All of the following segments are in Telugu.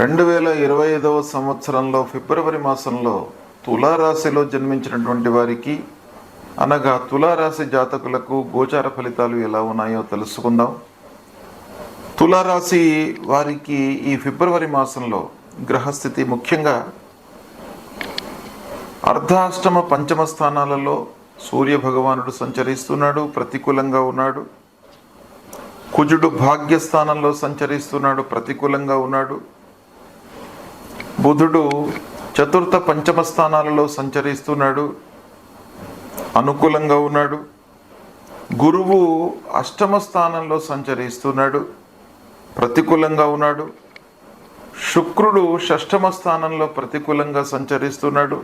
రెండు వేల ఇరవై ఐదవ సంవత్సరంలో ఫిబ్రవరి మాసంలో తులారాశిలో జన్మించినటువంటి వారికి అనగా తులారాశి జాతకులకు గోచార ఫలితాలు ఎలా ఉన్నాయో తెలుసుకుందాం. తులారాశి వారికి ఈ ఫిబ్రవరి మాసంలో గ్రహస్థితి ముఖ్యంగా అర్ధాష్టమ పంచమ స్థానాలలో సూర్య భగవానుడు సంచరిస్తున్నాడు ప్రతికూలంగా ఉన్నాడు. కుజుడు భాగ్యస్థానంలో సంచరిస్తున్నాడు ప్రతికూలంగా ఉన్నాడు. బుధుడు చతుర్థ పంచమ స్థానాలలో సంచరిస్తున్నాడు. అనుకూలంగా ఉన్నాడు. గురువు అష్టమ స్థానంలో సంచరిస్తున్నాడు. ప్రతికూలంగా ఉన్నాడు. శుక్రుడు షష్టమ స్థానంలో ప్రతికూలంగా సంచరిస్తున్నాడు.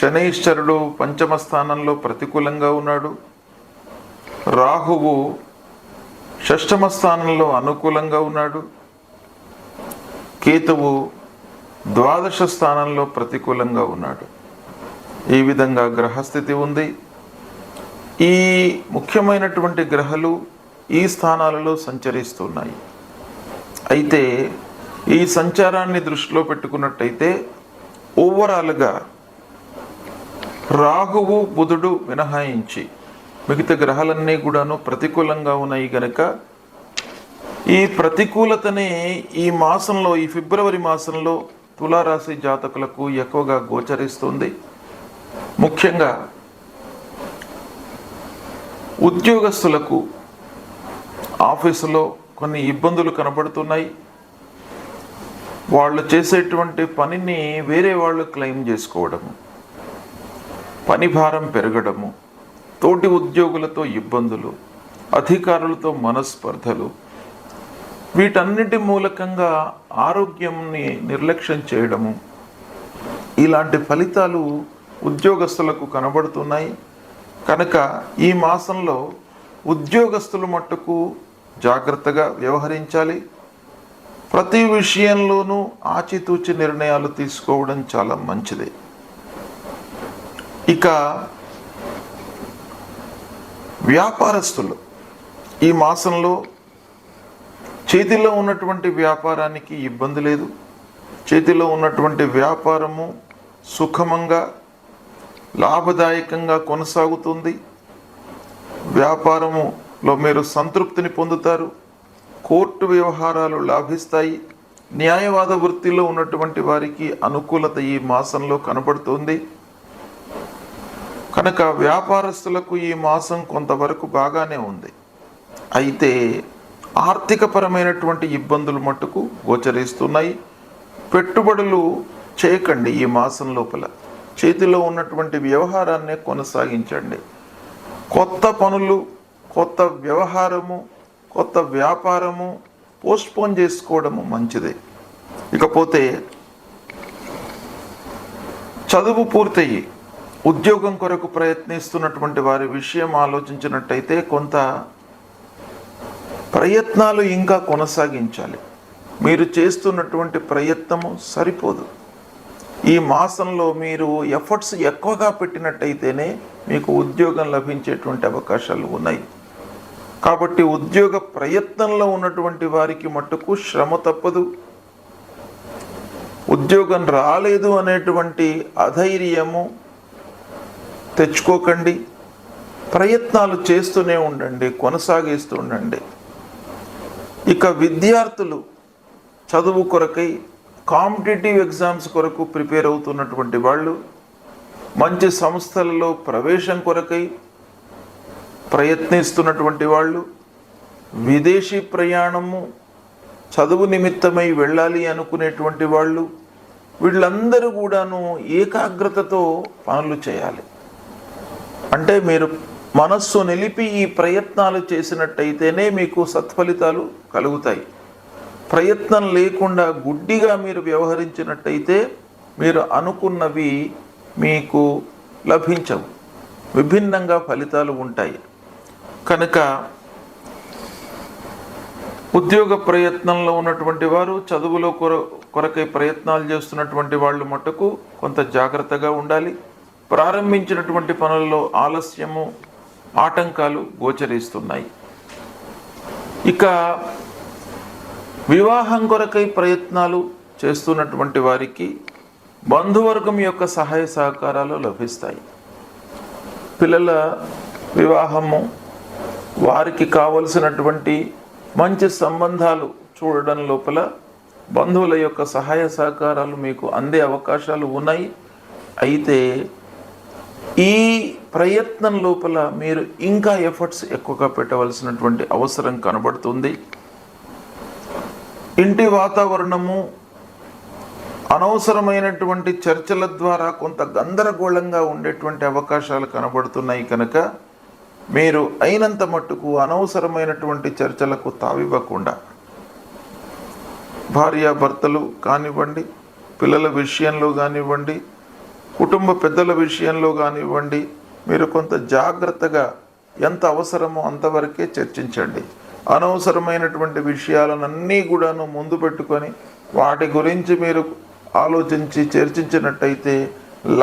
శనైశ్వరుడు పంచమ స్థానంలో ప్రతికూలంగా ఉన్నాడు. రాహువు షష్టమ స్థానంలో అనుకూలంగా ఉన్నాడు. కేతువు ద్వాదశ స్థానంలో ప్రతికూలంగా ఉన్నాడు. ఈ విధంగా గ్రహస్థితి ఉంది. ఈ ముఖ్యమైనటువంటి గ్రహాలు ఈ స్థానాలలో సంచరిస్తున్నాయి. అయితే ఈ సంచారాన్ని దృష్టిలో పెట్టుకున్నట్టయితే ఓవరాల్గా రాహువు బుధుడు మినహాయించి మిగతా గ్రహాలన్నీ కూడాను ప్రతికూలంగా ఉన్నాయి గనక ఈ ప్రతికూలతనే ఈ మాసంలో ఈ ఫిబ్రవరి మాసంలో తులారాశి జాతకులకు ఎక్కువగా గోచరిస్తుంది. ముఖ్యంగా ఉద్యోగస్తులకు ఆఫీసులో కొన్ని ఇబ్బందులు కనబడుతున్నాయి. వాళ్ళు చేసేటువంటి పనిని వేరే వాళ్ళు క్లెయిమ్ చేసుకోవడము పని భారం పెరగడము తోటి ఉద్యోగులతో ఇబ్బందులు అధికారులతో మనస్పర్ధలు వీటన్నిటి మూలకంగా ఆరోగ్యంని నిర్లక్ష్యం చేయడము. ఇలాంటి ఫలితాలు ఉద్యోగస్తులకు కనబడుతున్నాయి. కనుక ఈ మాసంలో ఉద్యోగస్తుల మట్టుకు జాగ్రత్తగా వ్యవహరించాలి. ప్రతి విషయంలోనూ ఆచితూచి నిర్ణయాలు తీసుకోవడం చాలా మంచిది. ఇక వ్యాపారస్తులు ఈ మాసంలో చేతిలో ఉన్నటువంటి వ్యాపారానికి ఇబ్బంది లేదు. చేతిలో ఉన్నటువంటి వ్యాపారము సుఖమంగా లాభదాయకంగా కొనసాగుతుంది. వ్యాపారములో మీరు సంతృప్తిని పొందుతారు. కోర్టు వ్యవహారాలు లాభిస్తాయి. న్యాయవాద వృత్తిలో ఉన్నటువంటి వారికి అనుకూలత ఈ మాసంలో కనబడుతుంది. కనుక వ్యాపారస్తులకు ఈ మాసం కొంతవరకు బాగానే ఉంది. అయితే ఆర్థికపరమైనటువంటి ఇబ్బందులు మట్టుకు గోచరిస్తున్నాయి. పెట్టుబడులు చేయకండి ఈ మాసం లోపల. చేతిలో ఉన్నటువంటి వ్యవహారాన్నే కొనసాగించండి. కొత్త పనులు కొత్త వ్యవహారము కొత్త వ్యాపారము పోస్ట్పోన్ చేసుకోవడము మంచిదే. ఇకపోతే చదువు పూర్తయి ఉద్యోగం కొరకు ప్రయత్నిస్తున్నటువంటి వారి విషయం ఆలోచించినట్టయితే కొంత ప్రయత్నాలు ఇంకా కొనసాగించాలి. మీరు చేస్తున్నటువంటి ప్రయత్నము సరిపోదు. ఈ మాసంలో మీరు ఎఫర్ట్స్ ఎక్కువగా పెట్టినట్టయితేనే మీకు ఉద్యోగం లభించేటువంటి అవకాశాలు ఉన్నాయి. కాబట్టి ఉద్యోగ ప్రయత్నంలో ఉన్నటువంటి వారికి మట్టుకు శ్రమ తప్పదు. ఉద్యోగం రాలేదు అనేటువంటి అధైర్యము తెచ్చుకోకండి. ప్రయత్నాలు చేస్తూనే ఉండండి కొనసాగిస్తూ ఉండండి. ఇక విద్యార్థులు చదువు కొరకై కాంపిటేటివ్ ఎగ్జామ్స్ కొరకు ప్రిపేర్ అవుతున్నటువంటి వాళ్ళు మంచి సంస్థలలో ప్రవేశం కొరకై ప్రయత్నిస్తున్నటువంటి వాళ్ళు విదేశీ ప్రయాణము చదువు నిమిత్తమై వెళ్ళాలి అనుకునేటువంటి వాళ్ళు వీళ్ళందరూ కూడాను ఏకాగ్రతతో పనులు చేయాలి. అంటే మీరు మనస్సు నిలిపి ఈ ప్రయత్నాలు చేసినట్టయితేనే మీకు సత్ఫలితాలు కలుగుతాయి. ప్రయత్నం లేకుండా గుడ్డిగా మీరు వ్యవహరించినట్టయితే మీరు అనుకున్నవి మీకు లభించవు. విభిన్నంగా ఫలితాలు ఉంటాయి. కనుక ఉద్యోగ ప్రయత్నంలో ఉన్నటువంటి వారు చదువులో కొర కొరకై ప్రయత్నాలు చేస్తున్నటువంటి వాళ్ళు మటుకు కొంత జాగ్రత్తగా ఉండాలి. ప్రారంభించినటువంటి పనుల్లో ఆలస్యము ఆటంకాలు గోచరిస్తున్నాయి. ఇక వివాహం కొరకై ప్రయత్నాలు చేస్తున్నటువంటి వారికి బంధువర్గం యొక్క సహాయ సహకారాలు లభిస్తాయి. పిల్లల వివాహము వారికి కావలసినటువంటి మంచి సంబంధాలు చూడడం లోపల బంధువుల యొక్క సహాయ సహకారాలు మీకు అందే అవకాశాలు ఉన్నాయి. అయితే ఈ ప్రయత్నం లోపల మీరు ఇంకా ఎఫర్ట్స్ ఎక్కువగా పెట్టవలసినటువంటి అవసరం కనబడుతుంది. ఇంటి వాతావరణము అనవసరమైనటువంటి చర్చల ద్వారా కొంత గందరగోళంగా ఉండేటువంటి అవకాశాలు కనబడుతున్నాయి కనుక మీరు అయినంత మట్టుకు అనవసరమైనటువంటి చర్చలకు తావివ్వకుండా భార్యాభర్తలు కానివ్వండి పిల్లల విషయంలో కానివ్వండి కుటుంబ పెద్దల విషయంలో కానివ్వండి మీరు కొంత జాగ్రత్తగా ఎంత అవసరమో అంతవరకే చర్చించండి. అనవసరమైనటువంటి విషయాలన్నీ కూడాను ముందు పెట్టుకొని వాటి గురించి మీరు ఆలోచించి చర్చించినట్టయితే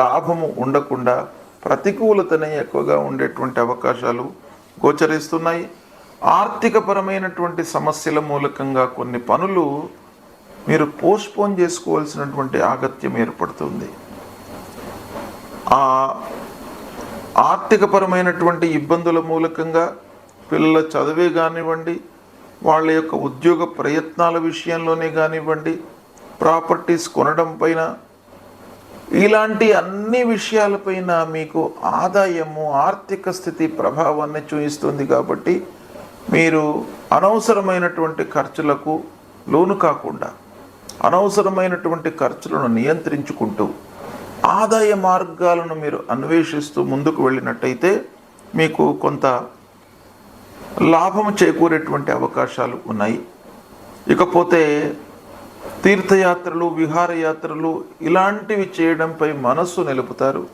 లాభము ఉండకుండా ప్రతికూలతనే ఎక్కువగా ఉండేటువంటి అవకాశాలు గోచరిస్తున్నాయి. ఆర్థికపరమైనటువంటి సమస్యల మూలకంగా కొన్ని పనులు మీరు పోస్ట్పోన్ చేసుకోవాల్సినటువంటి ఆగత్యం ఏర్పడుతుంది. ఆర్థికపరమైనటువంటి ఇబ్బందుల మూలకంగా పిల్లల చదువే కానివ్వండి వాళ్ళ యొక్క ఉద్యోగ ప్రయత్నాల విషయంలోనే కానివ్వండి ప్రాపర్టీస్ కొనడం పైన ఇలాంటి అన్ని విషయాలపైన మీకు ఆదాయము ఆర్థిక స్థితి ప్రభావాన్ని చూపిస్తుంది కాబట్టి మీరు అనవసరమైనటువంటి ఖర్చులకు లోను కాకుండా అనవసరమైనటువంటి ఖర్చులను నియంత్రించుకుంటూ ఆదాయ మార్గాలను మీరు అన్వేషిస్తూ ముందుకు వెళ్ళినట్టయితే మీకు కొంత లాభం చేకూరేటువంటి అవకాశాలు ఉన్నాయి. ఇకపోతే తీర్థయాత్రలు విహారయాత్రలు ఇలాంటివి చేయడంపై మనస్సు నిలుపుతారు.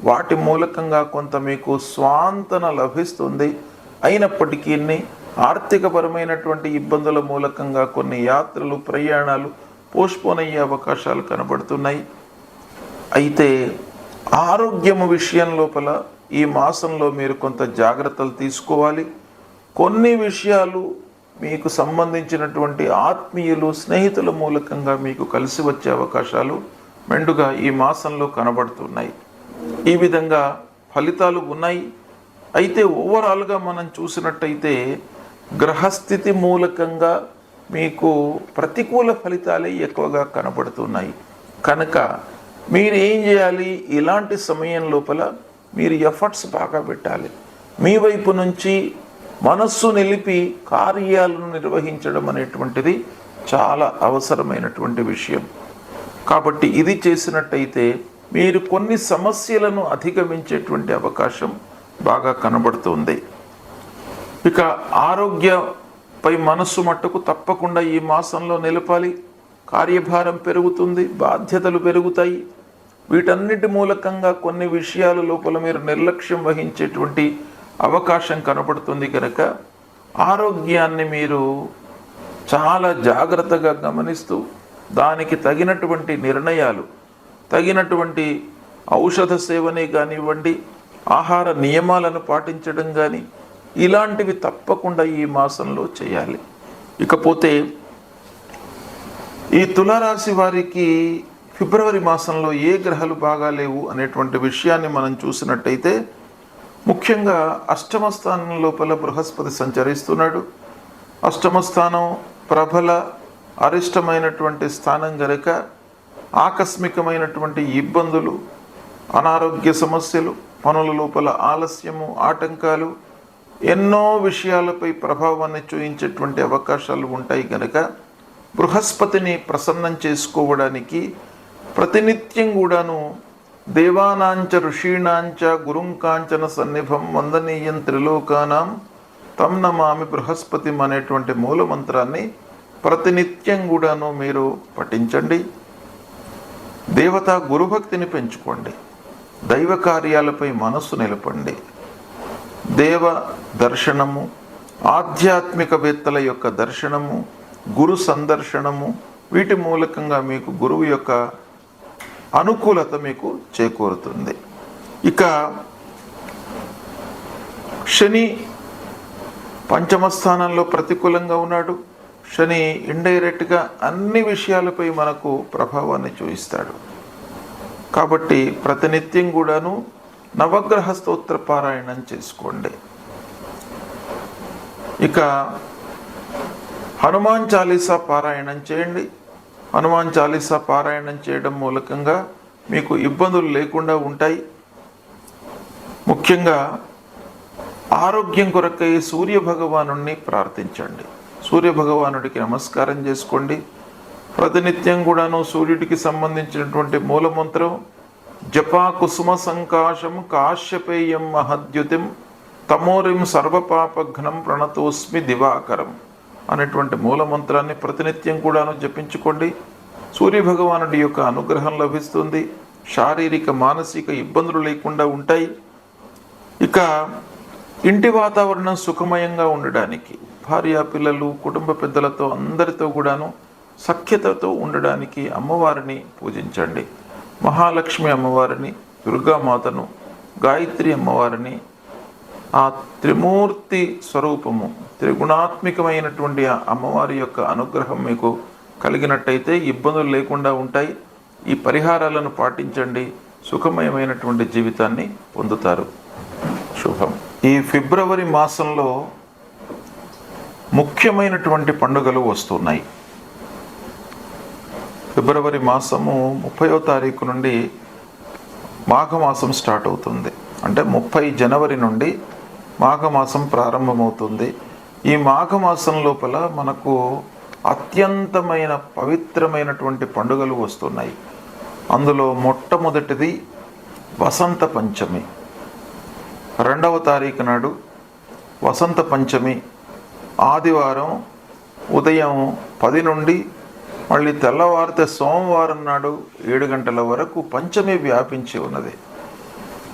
వాటి మూలకంగా కొంత మీకు స్వాంతన లభిస్తుంది. అయినప్పటికీ ఆర్థికపరమైనటువంటి ఇబ్బందుల మూలకంగా కొన్ని యాత్రలు ప్రయాణాలు పోస్ట్పోన్ అయ్యే అవకాశాలు కనబడుతున్నాయి. అయితే ఆరోగ్యము విషయం లోపల ఈ మాసంలో మీరు కొంత జాగ్రత్తలు తీసుకోవాలి. కొన్ని విషయాలు మీకు సంబంధించినటువంటి ఆత్మీయులు స్నేహితుల మూలకంగా మీకు కలిసి వచ్చే అవకాశాలు మెండుగా ఈ మాసంలో కనబడుతున్నాయి. ఈ విధంగా ఫలితాలు ఉన్నాయి. అయితే ఓవరాల్గా మనం చూసినట్టయితే గ్రహస్థితి మూలకంగా మీకు ప్రతికూల ఫలితాలే ఎక్కువగా కనబడుతున్నాయి. కనుక మీరు ఏం చేయాలి? ఇలాంటి సమయం లోపల మీరు ఎఫర్ట్స్ బాగా పెట్టాలి. మీ వైపు నుంచి మనస్సు నిలిపి కార్యాలను నిర్వహించడం అనేటువంటిది చాలా అవసరమైనటువంటి విషయం. కాబట్టి ఇది చేసినట్టయితే మీరు కొన్ని సమస్యలను అధిగమించేటువంటి అవకాశం బాగా కనబడుతుంది. ఇక ఆరోగ్యపై మనస్సు మట్టుకు తప్పకుండా ఈ మాసంలో నిలపాలి. కార్యభారం పెరుగుతుంది బాధ్యతలు పెరుగుతాయి. వీటన్నిటి మూలకంగా కొన్ని విషయాల లోపల మీరు నిర్లక్ష్యం వహించేటువంటి అవకాశం కనపడుతుంది కనుక ఆరోగ్యాన్ని మీరు చాలా జాగ్రత్తగా గమనిస్తూ దానికి తగినటువంటి నిర్ణయాలు తగినటువంటి ఔషధ సేవనే కానివ్వండి ఆహార నియమాలను పాటించడం కానీ ఇలాంటివి తప్పకుండా ఈ మాసంలో చేయాలి. ఇకపోతే ఈ తులారాశి వారికి ఫిబ్రవరి మాసంలో ఏ గ్రహాలు బాగా లేవు అనేటువంటి విషయాన్ని మనం చూసినట్టయితే ముఖ్యంగా అష్టమ స్థానం లోపల బృహస్పతి సంచరిస్తున్నాడు. అష్టమ స్థానం ప్రబల అరిష్టమైనటువంటి స్థానం గనక ఆకస్మికమైనటువంటి ఇబ్బందులు అనారోగ్య సమస్యలు పనుల లోపల ఆలస్యము ఆటంకాలు ఎన్నో విషయాలపై ప్రభావాన్ని చూయించేటువంటి అవకాశాలు ఉంటాయి గనక బృహస్పతిని ప్రసన్నం చేసుకోవడానికి ప్రతినిత్యం కూడాను దేవానాంచ ఋషీణాంచ గురుంకాంచన సన్నిభం వందనీయం త్రిలోకానాం తం నమామి బృహస్పతి అనేటువంటి మూల మంత్రాన్ని ప్రతినిత్యం కూడాను మీరు పఠించండి. దేవత గురుభక్తిని పెంచుకోండి. దైవ కార్యాలపై మనస్సు నిలపండి. దేవ దర్శనము ఆధ్యాత్మికవేత్తల యొక్క దర్శనము గురు సందర్శనము వీటి మూలకంగా మీకు గురువు యొక్క అనుకూలత మీకు చేకూరుతుంది. ఇక శని పంచమ స్థానంలో ప్రతికూలంగా ఉన్నాడు. శని ఇండైరెక్ట్గా అన్ని విషయాలపై మనకు ప్రభావాన్ని చూపిస్తాడు. కాబట్టి ప్రతినిత్యం కూడాను నవగ్రహ స్తోత్ర పారాయణం చేసుకోండి. ఇక హనుమాన్ చాలీసా పారాయణం చేయండి. హనుమాన్ చాలీసా పారాయణం చేయడం మూలకంగా మీకు ఇబ్బందులు లేకుండా ఉంటాయి. ముఖ్యంగా ఆరోగ్యం కొరకై సూర్య భగవానుణ్ణి ప్రార్థించండి. సూర్య భగవానుడికి నమస్కారం చేసుకోండి. ప్రతినిత్యం కూడాను సూర్యుడికి సంబంధించినటువంటి మూలమంత్రం జపా కుసుమ సంకాశం కాశ్యపేయం మహద్యుతిం తమోరిం సర్వపాపఘ్నం ప్రణతోస్మి దివాకరం. అనేటువంటి మూలమంత్రాన్ని ప్రతినిత్యం కూడాను జపించుకోండి. సూర్య భగవానుడి యొక్క అనుగ్రహం లభిస్తుంది. శారీరక మానసిక ఇబ్బందులు లేకుండా ఉంటాయి. ఇక ఇంటి వాతావరణం సుఖమయంగా ఉండడానికి భార్య పిల్లలు కుటుంబ పెద్దలతో అందరితో కూడాను సఖ్యతతో ఉండడానికి అమ్మవారిని పూజించండి. మహాలక్ష్మి అమ్మవారిని దుర్గామాతను గాయత్రి అమ్మవారిని ఆ త్రిమూర్తి స్వరూపము త్రిగుణాత్మికమైనటువంటి ఆ అమ్మవారి యొక్క అనుగ్రహం మీకు కలిగినట్టయితే ఇబ్బందులు లేకుండా ఉంటాయి. ఈ పరిహారాలను పాటించండి. సుఖమయమైనటువంటి జీవితాన్ని పొందుతారు. శుభం. ఈ ఫిబ్రవరి మాసంలో ముఖ్యమైనటువంటి పండుగలు వస్తున్నాయి. ఫిబ్రవరి మాసము ముప్పయో తారీఖు నుండి మాఘమాసం స్టార్ట్ అవుతుంది. అంటే ముప్పై జనవరి నుండి మాఘమాసం ప్రారంభమవుతుంది. ఈ మాఘమాసం లోపల మనకు అత్యంతమైన పవిత్రమైనటువంటి పండుగలు వస్తున్నాయి. అందులో మొట్టమొదటిది వసంత పంచమి. రెండవ తారీఖు నాడు వసంత పంచమి. ఆదివారం ఉదయం పది నుండి మళ్ళీ తెల్లవారితే సోమవారం నాడు ఏడు గంటల వరకు పంచమి వ్యాపించి ఉన్నది.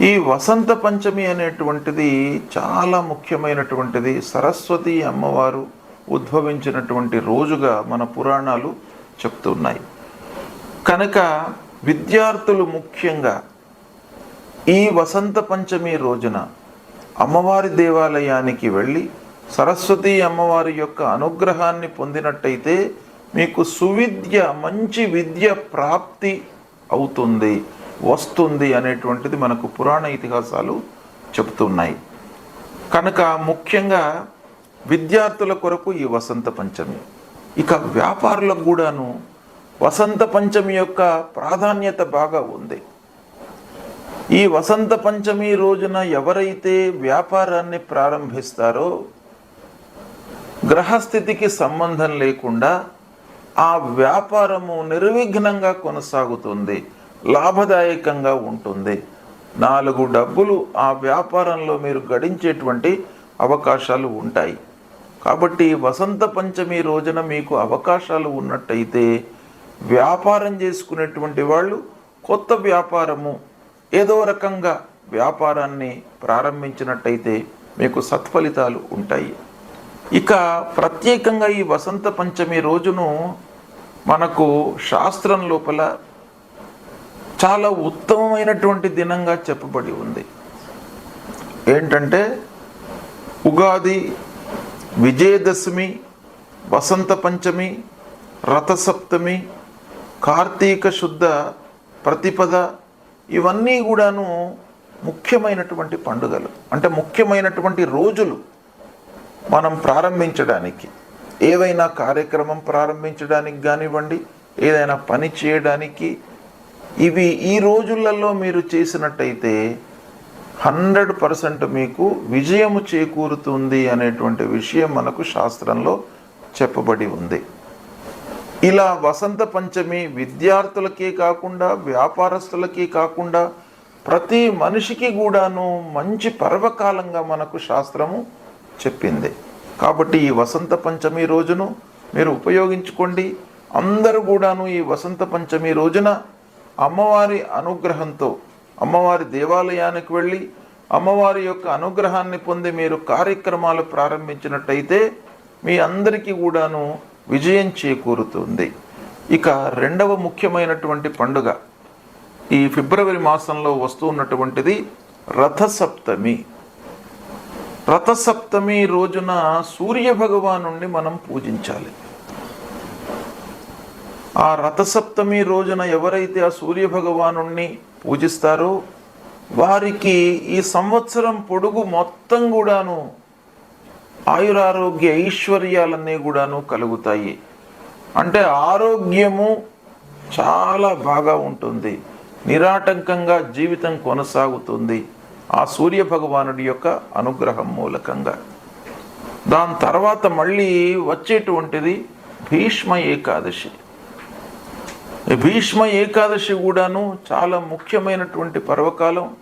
ఈ వసంత పంచమి అనేటువంటిది చాలా ముఖ్యమైనటువంటిది. సరస్వతి అమ్మవారు ఉద్భవించినటువంటి రోజుగా మన పురాణాలు చెప్తున్నాయి కనుక విద్యార్థులు ముఖ్యంగా ఈ వసంత పంచమి రోజున అమ్మవారి దేవాలయానికి వెళ్ళి సరస్వతి అమ్మవారి యొక్క అనుగ్రహాన్ని పొందినట్టయితే మీకు సువిద్య మంచి విద్య ప్రాప్తి అవుతుంది. వస్తుంది అనేటువంటిది మనకు పురాణ ఇతిహాసాలు చెబుతున్నాయి. కనుక ముఖ్యంగా విద్యార్థుల కొరకు ఈ వసంత పంచమి. ఇక వ్యాపారులకు కూడాను వసంత పంచమి యొక్క ప్రాధాన్యత బాగా ఉంది. ఈ వసంత పంచమి రోజున ఎవరైతే వ్యాపారాన్ని ప్రారంభిస్తారో గ్రహస్థితికి సంబంధం లేకుండా ఆ వ్యాపారము నిర్విఘ్నంగా కొనసాగుతుంది. లాభదాయకంగా ఉంటుంది. నాలుగు డబ్బులు ఆ వ్యాపారంలో మీరు గడించేటువంటి అవకాశాలు ఉంటాయి. కాబట్టి వసంత పంచమి రోజున మీకు అవకాశాలు ఉన్నట్టయితే వ్యాపారం చేసుకునేటువంటి వాళ్ళు కొత్త వ్యాపారము ఏదో రకంగా వ్యాపారాన్ని ప్రారంభించినట్టయితే మీకు సత్ఫలితాలు ఉంటాయి. ఇక ప్రత్యేకంగా ఈ వసంత పంచమి రోజును మనకు శాస్త్రం లోపల చాలా ఉత్తమమైనటువంటి దినంగా చెప్పబడి ఉంది. ఏంటంటే ఉగాది విజయదశమి వసంత పంచమి రథసప్తమి కార్తీక శుద్ధ ప్రతిపద ఇవన్నీ కూడాను ముఖ్యమైనటువంటి పండుగలు. అంటే ముఖ్యమైనటువంటి రోజులు మనం ప్రారంభించడానికి. ఏవైనా కార్యక్రమం ప్రారంభించడానికి కానివ్వండి ఏదైనా పని చేయడానికి ఇవి ఈ రోజులలో మీరు చేసినట్టయితే హండ్రెడ్ పర్సెంట్ మీకు విజయము చేకూరుతుంది అనేటువంటి విషయం మనకు శాస్త్రంలో చెప్పబడి ఉంది. ఇలా వసంత పంచమి విద్యార్థులకే కాకుండా వ్యాపారస్తులకే కాకుండా ప్రతి మనిషికి కూడాను మంచి పర్వకాలంగా మనకు శాస్త్రము చెప్పింది. కాబట్టి ఈ వసంత పంచమి రోజును మీరు ఉపయోగించుకోండి. అందరూ కూడాను ఈ వసంత పంచమి రోజున అమ్మవారి అనుగ్రహంతో అమ్మవారి దేవాలయానికి వెళ్ళి అమ్మవారి యొక్క అనుగ్రహాన్ని పొంది మీరు కార్యక్రమాలు ప్రారంభించినట్టయితే మీ అందరికీ కూడాను విజయం చేకూరుతుంది. ఇక రెండవ ముఖ్యమైనటువంటి పండుగ. ఈ ఫిబ్రవరి మాసంలో వస్తూ ఉన్నటువంటిది రథసప్తమి. రథసప్తమి రోజున సూర్య భగవానుణ్ణి మనం పూజించాలి. ఆ రథసప్తమి రోజున ఎవరైతే ఆ సూర్య భగవాను పూజిస్తారో వారికి ఈ సంవత్సరం పొడుగు మొత్తం కూడాను ఆయురారోగ్య ఐశ్వర్యాలన్నీ కూడాను కలుగుతాయి. అంటే ఆరోగ్యము చాలా బాగా ఉంటుంది. నిరాటంకంగా జీవితం కొనసాగుతుంది ఆ సూర్య భగవానుడి యొక్క అనుగ్రహం మూలకంగా. దాని తర్వాత మళ్ళీ వచ్చేటువంటిది భీష్మ ఏకాదశి. భీష్మ ఏకాదశి కూడాను చాలా ముఖ్యమైనటువంటి పర్వకాలం.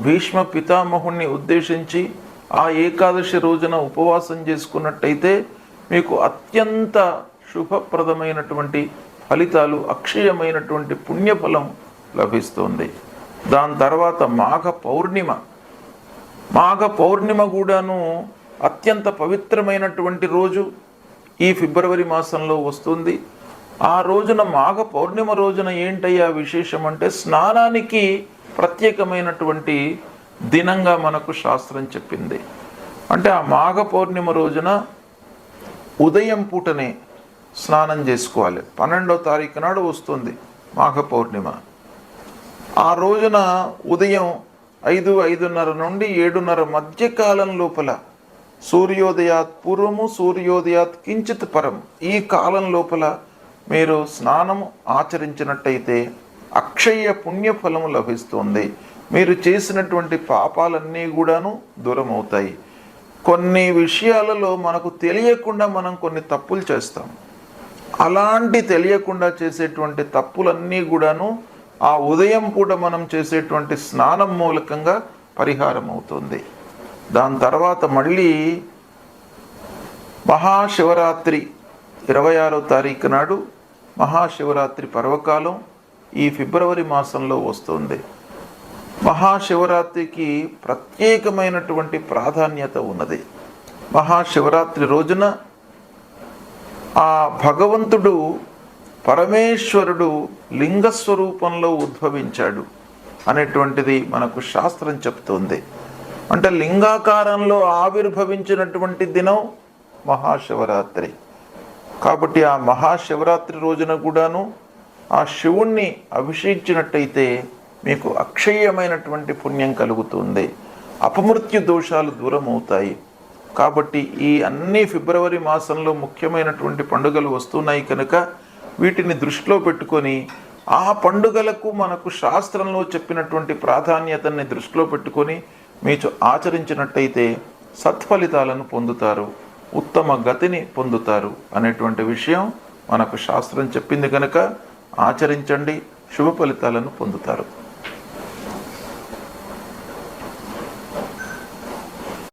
భీష్మ పితామహుణ్ణి ఉద్దేశించి ఆ ఏకాదశి రోజున ఉపవాసం చేసుకున్నట్టయితే మీకు అత్యంత శుభప్రదమైనటువంటి ఫలితాలు అక్షయమైనటువంటి పుణ్యఫలం లభిస్తుంది. దాని తర్వాత మాఘ పౌర్ణిమ. మాఘ పౌర్ణిమ కూడాను అత్యంత పవిత్రమైనటువంటి రోజు ఈ ఫిబ్రవరి మాసంలో వస్తుంది. ఆ రోజున మాఘ పౌర్ణిమ రోజున ఏంటయ్యా విశేషం అంటే స్నానానికి ప్రత్యేకమైనటువంటి దినంగా మనకు శాస్త్రం చెప్పింది. అంటే ఆ మాఘ పౌర్ణిమ రోజున ఉదయం పూటనే స్నానం చేసుకోవాలి. పన్నెండో తారీఖు నాడు వస్తుంది మాఘ పౌర్ణిమ. ఆ రోజున ఉదయం ఐదు ఐదున్నర నుండి ఏడున్నర మధ్యకాలం లోపల సూర్యోదయాత్ పూర్వము సూర్యోదయాత్ కించిత్ పరం ఈ కాలం లోపల మీరు స్నానం ఆచరించినట్టయితే అక్షయ పుణ్యఫలము లభిస్తుంది. మీరు చేసినటువంటి పాపాలన్నీ కూడాను దూరం అవుతాయి కొన్ని విషయాలలో మనకు తెలియకుండా మనం కొన్ని తప్పులు చేస్తాం. అలాంటి తెలియకుండా చేసేటువంటి తప్పులన్నీ కూడాను ఆ ఉదయం పూట మనం చేసేటువంటి స్నానం మూలకంగా పరిహారం అవుతుంది దాని తర్వాత మళ్ళీ మహాశివరాత్రి ఇరవై ఆరో తారీఖు నాడు మహాశివరాత్రి పర్వకాలం ఈ ఫిబ్రవరి మాసంలో వస్తుంది. మహాశివరాత్రికి ప్రత్యేకమైనటువంటి ప్రాధాన్యత ఉన్నది. మహాశివరాత్రి రోజున ఆ భగవంతుడు పరమేశ్వరుడు లింగస్వరూపంలో ఉద్భవించాడు అనేటువంటిది మనకు శాస్త్రం చెప్తుంది. అంటే లింగాకారంలో ఆవిర్భవించినటువంటి దినం మహాశివరాత్రి. కాబట్టి ఆ మహాశివరాత్రి రోజున కూడాను ఆ శివుణ్ణి అభిషేకించినట్టయితే మీకు అక్షయమైనటువంటి పుణ్యం కలుగుతుంది. అపమృత్యు దోషాలు దూరం అవుతాయి కాబట్టి ఈ అన్ని ఫిబ్రవరి మాసంలో ముఖ్యమైనటువంటి పండుగలు వస్తున్నాయి కనుక వీటిని దృష్టిలో పెట్టుకొని ఆ పండుగలకు మనకు శాస్త్రంలో చెప్పినటువంటి ప్రాధాన్యతని దృష్టిలో పెట్టుకొని మీరు ఆచరించినట్టయితే సత్ఫలితాలను పొందుతారు. ఉత్తమ గతిని పొందుతారు అనేటువంటి విషయం మనకు శాస్త్రం చెప్పింది కనుక ఆచరించండి శుభ ఫలితాలను పొందుతారు.